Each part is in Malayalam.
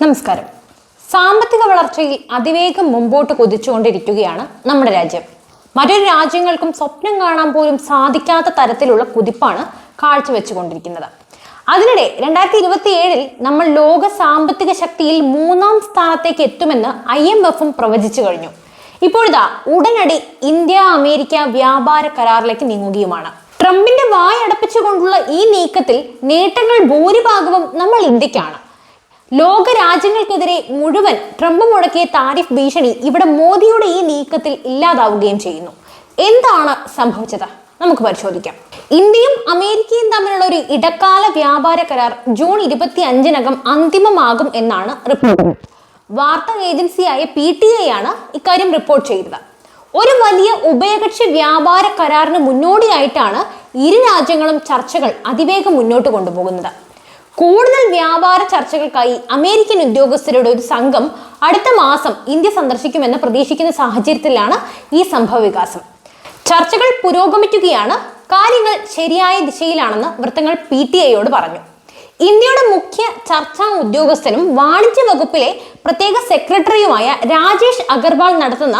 നമസ്കാരം. സാമ്പത്തിക വളർച്ചയിൽ അതിവേഗം മുമ്പോട്ട് കുതിച്ചുകൊണ്ടിരിക്കുകയാണ് നമ്മുടെ രാജ്യം. മറ്റൊരു രാജ്യങ്ങൾക്കും സ്വപ്നം കാണാൻ പോലും സാധിക്കാത്ത തരത്തിലുള്ള കുതിപ്പാണ് കാഴ്ചവെച്ചുകൊണ്ടിരിക്കുന്നത്. അതിനിടെ രണ്ടായിരത്തി ഇരുപത്തി ഏഴിൽ നമ്മൾ ലോക സാമ്പത്തിക ശക്തിയിൽ മൂന്നാം സ്ഥാനത്തേക്ക് എത്തുമെന്ന് ഐ എം എഫും പ്രവചിച്ചു കഴിഞ്ഞു. ഇപ്പോഴിതാ ഉടനടി ഇന്ത്യ അമേരിക്ക വ്യാപാര കരാറിലേക്ക് നീങ്ങുകയുമാണ്. ട്രംപിന്റെ വായടപ്പിച്ചുകൊണ്ടുള്ള ഈ നീക്കത്തിൽ നേട്ടങ്ങൾ ഭൂരിഭാഗവും നമ്മൾ ഇന്ത്യക്കാണ്. ലോക രാജ്യങ്ങൾക്കെതിരെ മുഴുവൻ ട്രംപ് മുടക്കിയ താരിഫ് ഭീഷണി ഇവിടെ മോദിയുടെ ഈ നീക്കത്തിൽ ഇല്ലാതാവുകയും ചെയ്യുന്നു. എന്താണ് സംഭവിച്ചത്? നമുക്ക് പരിശോധിക്കാം. ഇന്ത്യയും അമേരിക്കയും തമ്മിലുള്ള ഒരു ഇടക്കാല വ്യാപാര കരാർ ജൂൺ ഇരുപത്തി അഞ്ചിനകം അന്തിമമാകും എന്നാണ് റിപ്പോർട്ട്. വാർത്താ ഏജൻസിയായ പി ടി ഐ ആണ് ഇക്കാര്യം റിപ്പോർട്ട് ചെയ്തത്. ഒരു വലിയ ഉഭയകക്ഷി വ്യാപാര കരാറിന് മുന്നോടിയായിട്ടാണ് ഇരു രാജ്യങ്ങളും ചർച്ചകൾ അതിവേഗം മുന്നോട്ട് കൊണ്ടുപോകുന്നത്. കൂടുതൽ വ്യാപാര ചർച്ചകൾക്കായി അമേരിക്കൻ ഉദ്യോഗസ്ഥരുടെ ഒരു സംഘം അടുത്ത മാസം ഇന്ത്യ സന്ദർശിക്കുമെന്ന് പ്രതീക്ഷിക്കുന്ന സാഹചര്യത്തിലാണ് ഈ സംഭവ വികാസം. ചർച്ചകൾ പുരോഗമിക്കുകയാണ്. കാര്യങ്ങൾ ശരിയായ ദിശയിലാണെന്ന് വൃത്തങ്ങൾ പി ടി ഐയോട് പറഞ്ഞു. ഇന്ത്യയുടെ മുഖ്യ ചർച്ചാ ഉദ്യോഗസ്ഥനും വാണിജ്യ വകുപ്പിലെ പ്രത്യേക സെക്രട്ടറിയുമായ രാജേഷ് അഗർവാൾ നടത്തുന്ന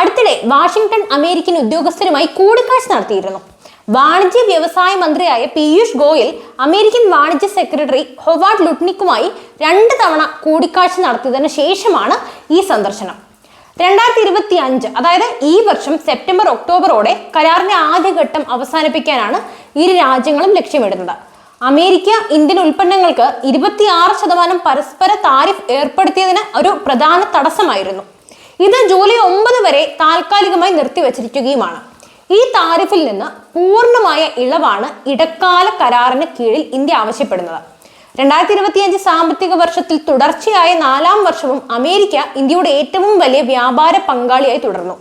അടുത്തിടെ വാഷിംഗ്ടൺ അമേരിക്കൻ ഉദ്യോഗസ്ഥരുമായി കൂടിക്കാഴ്ച നടത്തിയിരുന്നു. വാണിജ്യ വ്യവസായ മന്ത്രിയായ പീയൂഷ് ഗോയൽ അമേരിക്കൻ വാണിജ്യ സെക്രട്ടറി ഹൊവാർഡ് ലുട്നിക്കുമായി രണ്ട് തവണ കൂടിക്കാഴ്ച നടത്തിയതിന് ശേഷമാണ് ഈ സന്ദർശനം. രണ്ടായിരത്തി ഇരുപത്തി അഞ്ച് അതായത് ഈ വർഷം സെപ്റ്റംബർ ഒക്ടോബറോടെ കരാറിന്റെ ആദ്യഘട്ടം അവസാനിപ്പിക്കാനാണ് ഇരു രാജ്യങ്ങളും ലക്ഷ്യമിടുന്നത്. അമേരിക്ക ഇന്ത്യൻ ഉൽപ്പന്നങ്ങൾക്ക് ഇരുപത്തിയാറ് ശതമാനം പരസ്പര താരിഫ് ഏർപ്പെടുത്തിയതിന് ഒരു പ്രധാന തടസ്സമായിരുന്നു. ഇത് ജൂലൈ ഒമ്പത് വരെ താൽക്കാലികമായി നിർത്തിവച്ചിരിക്കുകയുമാണ്. ഈ താരിഫിൽ നിന്ന് പൂർണമായ ഇളവാണ് ഇടക്കാല കരാറിന് കീഴിൽ ഇന്ത്യ ആവശ്യപ്പെടുന്നത്. രണ്ടായിരത്തി ഇരുപത്തിയഞ്ച് സാമ്പത്തിക വർഷത്തിൽ തുടർച്ചയായ നാലാം വർഷവും അമേരിക്ക ഇന്ത്യയുടെ ഏറ്റവും വലിയ വ്യാപാര പങ്കാളിയായി തുടർന്നു.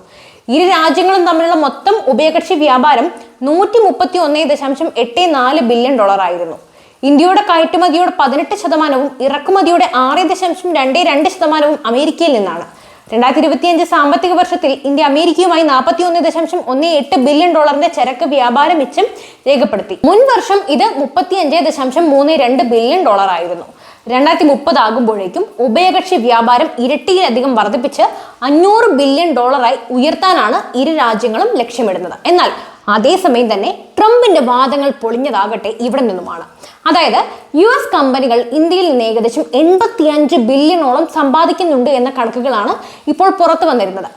ഇരു രാജ്യങ്ങളും തമ്മിലുള്ള മൊത്തം ഉഭയകക്ഷി വ്യാപാരം നൂറ്റി മുപ്പത്തി ഒന്നേ ദശാംശം എട്ട് നാല് ബില്യൺ ഡോളർ ആയിരുന്നു ഇന്ത്യയുടെ കയറ്റുമതിയുടെ പതിനെട്ട് ശതമാനവും ഇറക്കുമതിയുടെ ആറ് ദശാംശം രണ്ട് രണ്ട് ശതമാനവും അമേരിക്കയിൽ നിന്നാണ്. രണ്ടായിരത്തി ഇരുപത്തിയഞ്ച് സാമ്പത്തിക വർഷത്തിൽ ഇന്ത്യ അമേരിക്കയുമായി നാൽപ്പത്തി ഒന്ന് ദശാംശം ഒന്ന് എട്ട് ബില്യൺ ഡോളറിന്റെ ചരക്ക് വ്യാപാര മിച്ചം രേഖപ്പെടുത്തി. മുൻ വർഷം ഇത് മുപ്പത്തിയഞ്ച് ദശാംശം മൂന്ന് രണ്ട് ബില്യൺ ഡോളർ ആയിരുന്നു. രണ്ടായിരത്തി മുപ്പത് ആകുമ്പോഴേക്കും ഉഭയകക്ഷി വ്യാപാരം ഇരട്ടിയിലധികം വർദ്ധിപ്പിച്ച് അഞ്ഞൂറ് ബില്യൺ ഡോളറായി ഉയർത്താനാണ് ഇരു രാജ്യങ്ങളും ലക്ഷ്യമിടുന്നത്. എന്നാൽ അതേസമയം തന്നെ ട്രംപിന്റെ വാദങ്ങൾ പൊളിഞ്ഞതാകട്ടെ ഇവിടെ നിന്നുമാണ്. അതായത് യു എസ് കമ്പനികൾ ഇന്ത്യയിൽ നിന്ന് ഏകദേശം എൺപത്തിയഞ്ച് ബില്യണോളം സമ്പാദിക്കുന്നുണ്ട് എന്ന കണക്കുകളാണ് ഇപ്പോൾ പുറത്തു വന്നിരുന്നത്.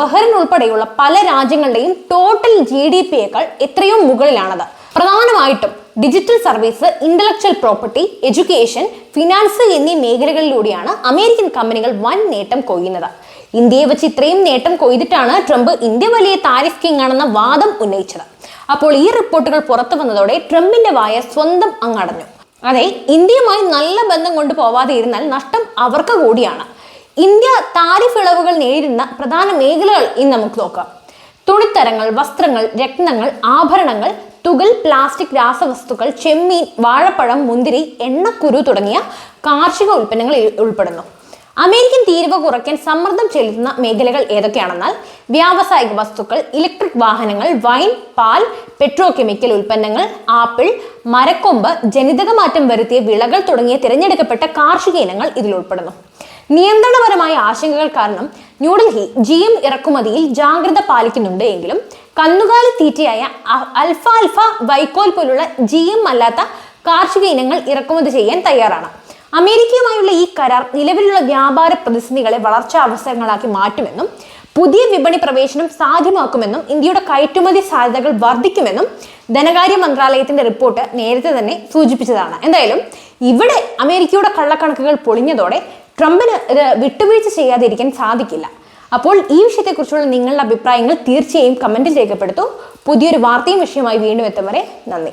ബഹ്റിൻ ഉൾപ്പെടെയുള്ള പല രാജ്യങ്ങളുടെയും ടോട്ടൽ ജി ഡി പിയേക്കാൾ എത്രയോ മുകളിലാണത്. പ്രധാനമായിട്ടും digital service intellectual property education finance എന്നീ മേഖലകളിലൂടെയാണ് അമേരിക്കൻ കമ്പനികൾ വൻ നേട്ടം കൊയ്യുന്നത്. ഇന്ത്യയെ വെച്ച് ഇത്രയും നേട്ടം കൊയ്തിട്ടാണ് ട്രംപ് ഇന്ത്യ വലിയ താരിഫ് കിങ് ആണെന്ന വാദം ഉന്നയിച്ചത്. അപ്പോൾ ഈ റിപ്പോർട്ടുകൾ പുറത്തു വന്നതോടെ ട്രംപിന്റെ വായ സ്വന്തം അങ്ങടഞ്ഞു. അതെ ഇന്ത്യയുമായി നല്ല ബന്ധം കൊണ്ട് പോവാതെ ഇരുന്നാൽ നഷ്ടം അവർക്ക് കൂടിയാണ്. ഇന്ത്യ താരിഫ് ഇളവുകൾ നേരിടുന്ന പ്രധാന മേഖലകൾ ഇന്ന് നമുക്ക് നോക്കാം. തുണിത്തരങ്ങൾ വസ്ത്രങ്ങൾ രത്നങ്ങൾ ആഭരണങ്ങൾ തുകൽ പ്ലാസ്റ്റിക് രാസവസ്തുക്കൾ ചെമ്മീൻ വാഴപ്പഴം മുന്തിരി എണ്ണക്കുരു തുടങ്ങിയ കാർഷിക ഉൽപ്പന്നങ്ങൾ ഉൾപ്പെടുന്നു. അമേരിക്കൻ തീരുവ കുറയ്ക്കാൻ സമ്മർദ്ദം ചെലുത്തുന്ന മേഖലകൾ ഏതൊക്കെയാണെന്നാൽ വ്യാവസായിക വസ്തുക്കൾ ഇലക്ട്രിക് വാഹനങ്ങൾ വൈൻ പാൽ പെട്രോ കെമിക്കൽ ഉൽപ്പന്നങ്ങൾ ആപ്പിൾ മരക്കൊമ്പ് ജനിതക മാറ്റം വരുത്തിയ വിളകൾ തുടങ്ങിയ തിരഞ്ഞെടുക്കപ്പെട്ട കാർഷിക ഇനങ്ങൾ ഇതിൽ ഉൾപ്പെടുന്നു. നിയന്ത്രണപരമായ ആശങ്കകൾ കാരണം ന്യൂഡൽഹി ജി എം ഇറക്കുമതിയിൽ ജാഗ്രത പാലിക്കുന്നുണ്ട് എങ്കിലും കന്നുകാലി തീറ്റയായ അൽഫ അൽഫ വൈക്കോൽ പോലുള്ള ജി എം അല്ലാത്ത കാർഷിക ഇനങ്ങൾ ഇറക്കുമതി ചെയ്യാൻ തയ്യാറാണ്. അമേരിക്കയുമായുള്ള ഈ കരാർ നിലവിലുള്ള വ്യാപാര പ്രതിസന്ധികളെ വളർച്ചാ അവസരങ്ങളാക്കി മാറ്റുമെന്നും പുതിയ വിപണി പ്രവേശനം സാധ്യമാക്കുമെന്നും ഇന്ത്യയുടെ കയറ്റുമതി സാധ്യതകൾ വർദ്ധിക്കുമെന്നും ധനകാര്യ മന്ത്രാലയത്തിന്റെ റിപ്പോർട്ട് നേരത്തെ തന്നെ സൂചിപ്പിച്ചതാണ്. എന്തായാലും ഇവിടെ അമേരിക്കയുടെ കള്ളക്കണക്കുകൾ പൊളിഞ്ഞതോടെ ട്രംപിന് വിട്ടുവീഴ്ച ചെയ്യാതിരിക്കാൻ സാധിക്കില്ല. അപ്പോൾ ഈ വിഷയത്തെക്കുറിച്ചുള്ള നിങ്ങളുടെ അഭിപ്രായങ്ങൾ തീർച്ചയായും കമന്റിൽ രേഖപ്പെടുത്തൂ. പുതിയൊരു വാർത്തയും വിഷയമായി വീണ്ടും എത്തും വരെ നന്ദി.